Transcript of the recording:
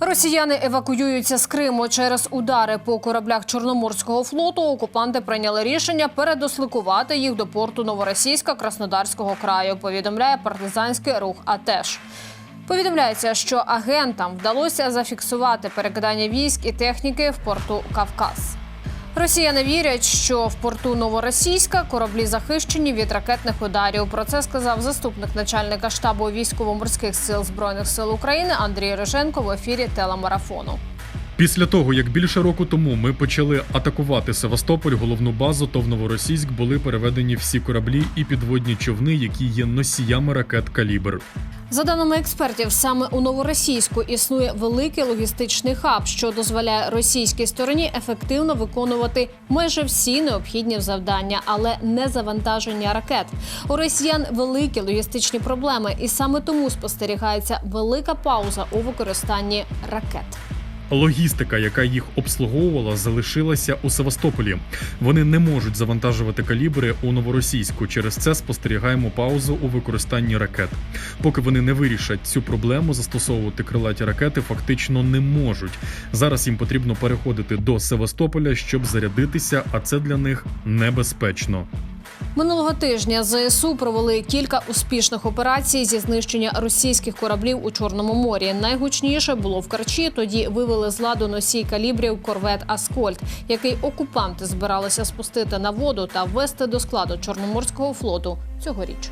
Росіяни евакуюються з Криму через удари по кораблях Чорноморського флоту. Окупанти прийняли рішення передосликувати їх до порту Новоросійська Краснодарського краю. Повідомляє партизанський рух. АТЕШ. Повідомляється, що агентам вдалося зафіксувати перекидання військ і техніки в порту Кавказ. Росіяни вірять, що в порту Новоросійська кораблі захищені від ракетних ударів. Про це сказав заступник начальника штабу військово-морських сил збройних сил України Андрій Риженко в ефірі телемарафону. Після того, як більше року тому ми почали атакувати Севастополь, головну базу, то в Новоросійськ були переведені всі кораблі і підводні човни, які є носіями ракет Калібр. За даними експертів, саме у новоросійську існує великий логістичний хаб, що дозволяє російській стороні ефективно виконувати майже всі необхідні завдання, але не завантаження ракет. У росіян великі логістичні проблеми, і саме тому спостерігається велика пауза у використанні ракет. Логістика, яка їх обслуговувала, залишилася у Севастополі. Вони не можуть завантажувати калібри у новоросійську. Через це спостерігаємо паузу у використанні ракет. Поки вони не вирішать цю проблему, застосовувати крилаті ракети фактично не можуть. Зараз їм потрібно переходити до Севастополя, щоб зарядитися, а це для них небезпечно. Минулого тижня ЗСУ провели кілька успішних операцій зі знищення російських кораблів у Чорному морі. Найгучніше було в Карчі. Тоді вивели з ладу носій калібрів корвет Аскольд, який окупанти збиралися спустити на воду та ввести до складу Чорноморського флоту цьогоріч.